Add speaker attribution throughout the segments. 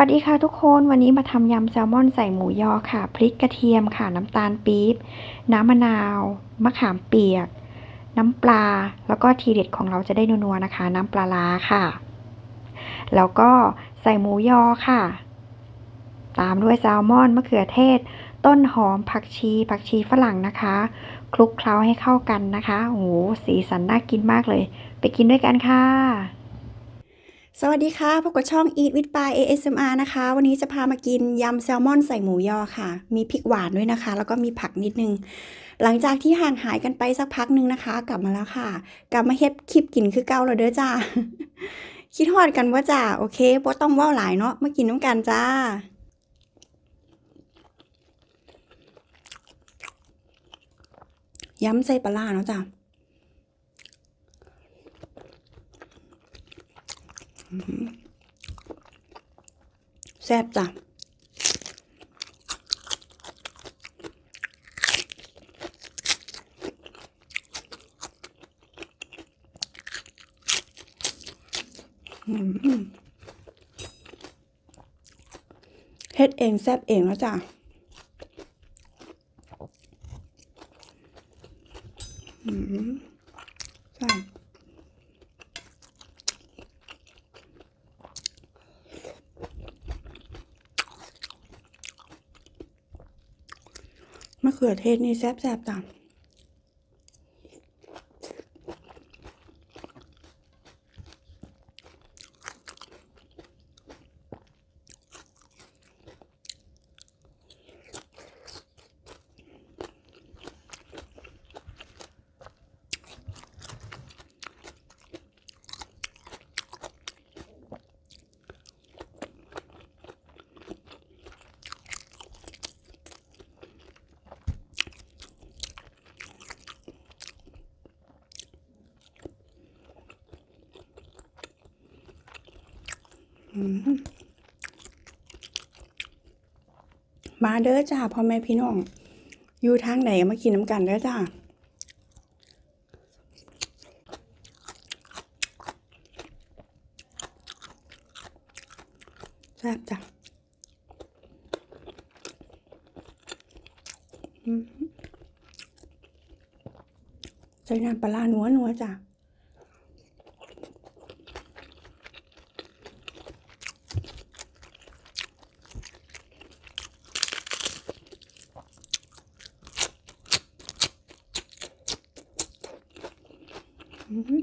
Speaker 1: วัสดีค่ะทุกคนวันนี้มาทำยำแซลมอนใส่หมูยอค่ะ พริกกระเทียมค่ะ น้ำตาลปี๊บ น้ำมะนาว มะขามเปียก น้ำปลา แล้วก็ทีเด็ดของเราจะได้นัวๆนะคะ น้ำปลาร้าค่ะ แล้วก็ใส่หมูยอค่ะ ตามด้วยแซลมอนมะเขือเทศ ต้นหอมผักชี ผักชีฝรั่งนะคะ คลุกเคล้าให้เข้ากันนะคะโอ้โหสีสันน่ากินมากเลย ไปกินด้วยกันค่ะ
Speaker 2: สวัสดีค่ะพบกับช่อง Eat with By ASMR นะคะ วันนี้จะพามากินยำแซลมอนใส่หมูยอค่ะ มีพริกหวานด้วยนะคะ แล้วก็มีผักนิดนึง หลังจากที่ห่างหายกันไปสักพักนึงนะคะ กลับมาแล้วค่ะ กลับมาเฮ็ดคลิปกินคือเก่าแล้วเด้อจ้า คิดฮอดกันว่าจ้า โอเคบ่ต้องว้าหลายเนาะมากินน้ำกันจ้าย้ำใส่ปลาเนาะจ้า แซ่บจ้ะเฮ็ดเองแซ่บเองแล้วจ้ะอืมแซ่ะเขือเทศนี่แซ่บๆจ้ะอื มาเด้อจ้าพ่อแม่พี่น้อง อยู่ทางไหนมากินน้ำกันเด้อจ้าแซ่บจ้ะใส่น้ำปลาร้านัวนัวจ้ะ อืม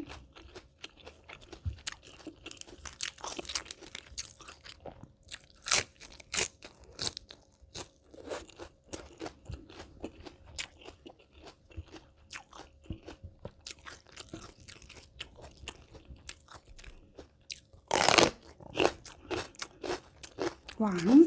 Speaker 2: หวาน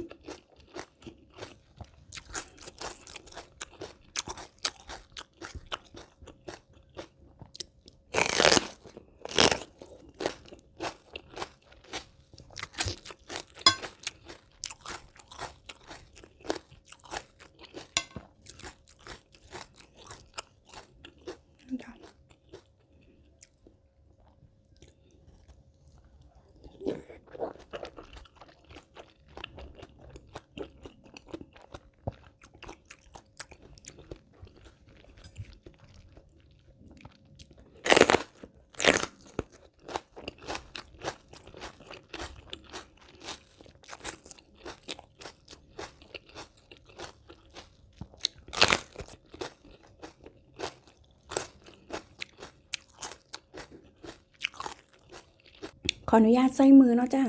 Speaker 2: ขออนุญาตใส่มือเนาะจ้า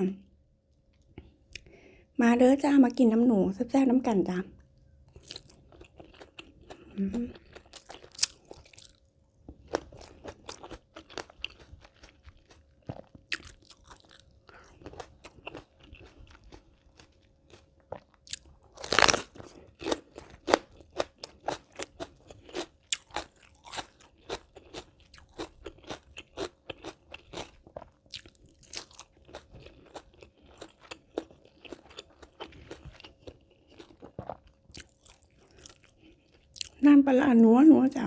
Speaker 2: มาเด้อจ้ามากินน้ำหนูแซ่บๆน้ำกันจ้า ปลาร้านัวนัวจ้ะ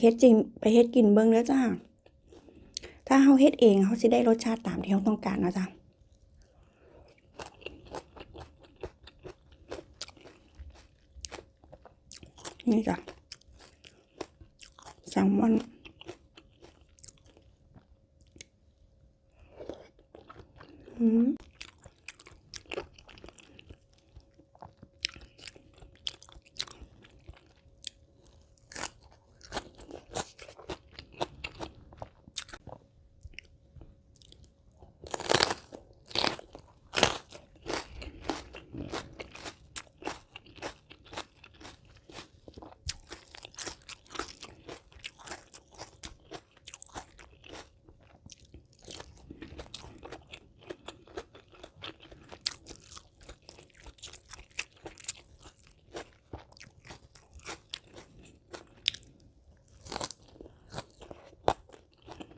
Speaker 2: เฮ็ดจริงไปเฮ็ดกินเบิ่งเด้อจ้า ถ้าเฮาเฮ็ดเองเฮาสิได้รสชาติตามที่เฮาต้องการนะจ้านี่จ้ะแซลมอน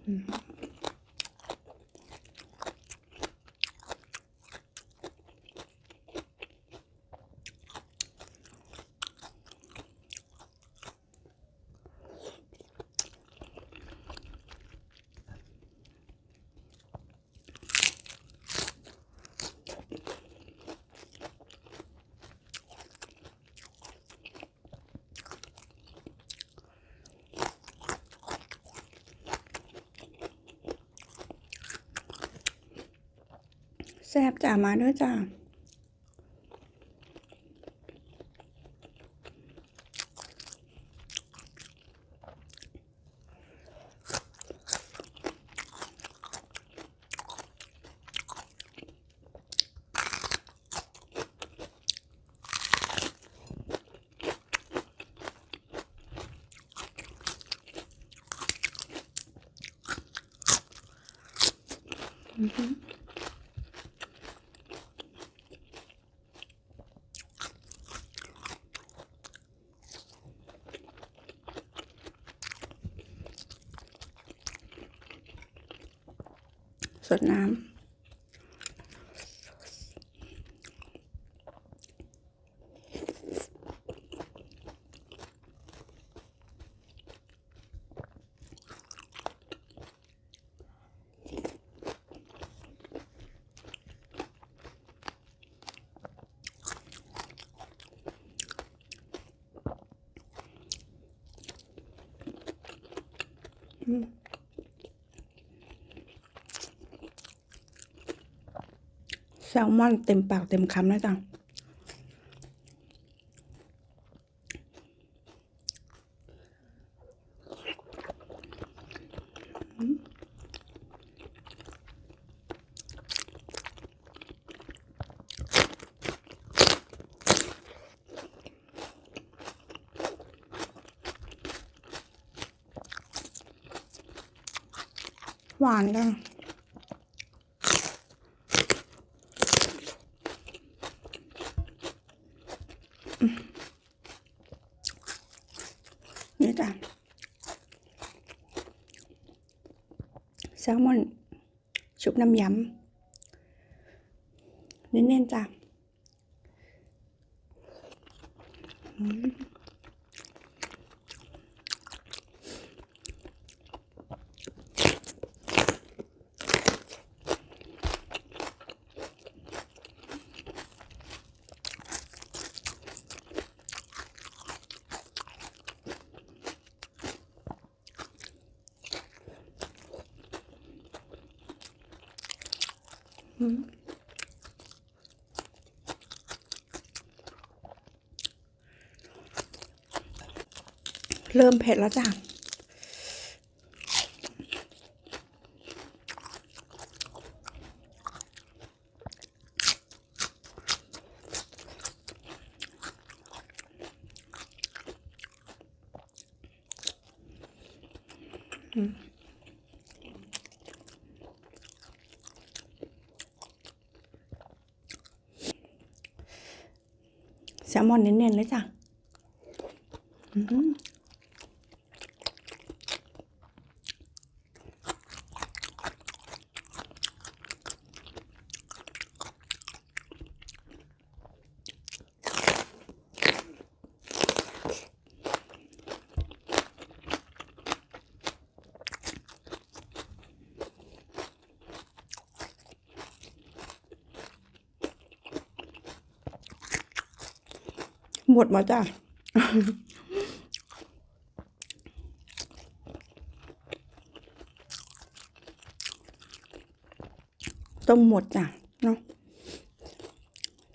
Speaker 2: 嗯。 แซ่บจ้ามาด้อจ้า สดน้ำแซลมอนเต็มปากเต็มคำแล้วจ้ะหวานจ้ะ จ้ะแซลมอน ชุบน้ำยำเน้นๆจ้ะอื เริ่มเผ็ดแล้วจ้ะ แซลมอนเน้นๆเลยจ้ะ หมดมาจ้ะต้มหมดจ้ะเนาะ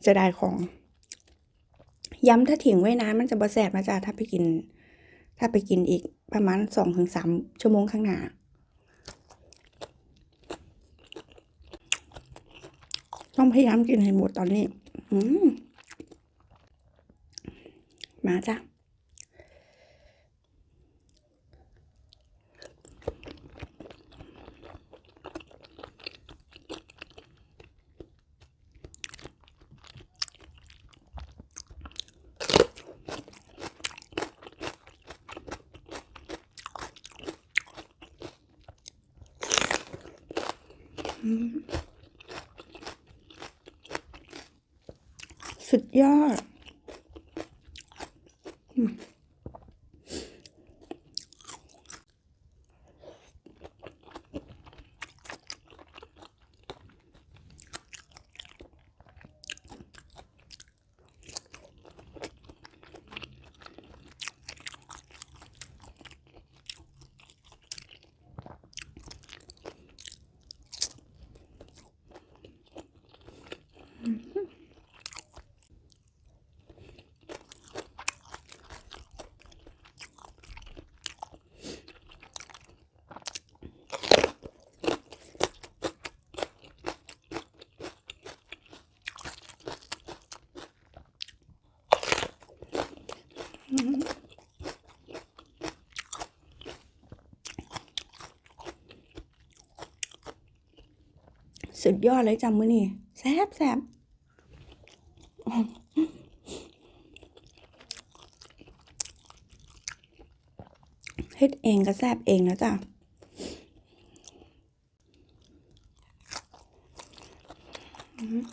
Speaker 2: จะได้ของ ย้ำถ้าถิงไว้นานมันจะบะแสบนะจ๊ะถ้าไปกิน ถ้าไปกินอีกประมาณสองถึงสามชั่วโมงข้างหน้าต้องพยายามกินให้หมดตอนนี้ อืม มาจ้ะสุดยอด Mm-hmm. สุดยอดเลยจำมือนี่แซบแซบเฮ็ดเองก็แซบเองนะจ๊ะ อืม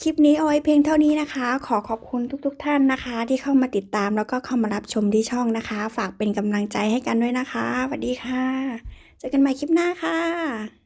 Speaker 2: คลิปนี้เอาไว้เพียงเท่านี้นะคะ ขอขอบคุณทุกๆทท่านนะคะ ที่เข้ามาติดตามแล้วก็เข้ามารับชมที่ช่องนะคะ ฝากเป็นกำลังใจให้กันด้วยนะคะสวัสดีค่ะ เจอกันใหม่คลิปหน้าค่ะ